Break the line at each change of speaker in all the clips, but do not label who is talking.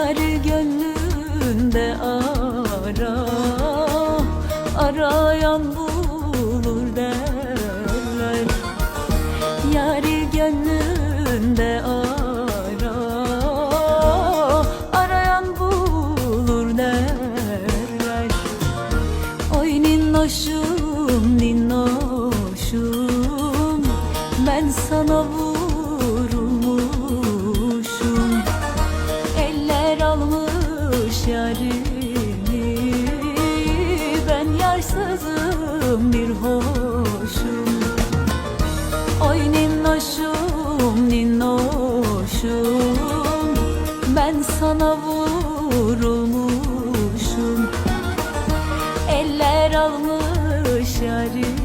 Eğer gönlünde ara Arayan bu yarimi Ben yarsızım bir hoşum. Oy ninnoşum ninnoşum. Ben sana vurulmuşum. Eller almış yarimi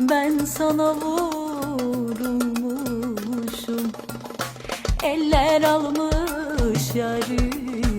ben sana vurulmuşum Eller almış yarım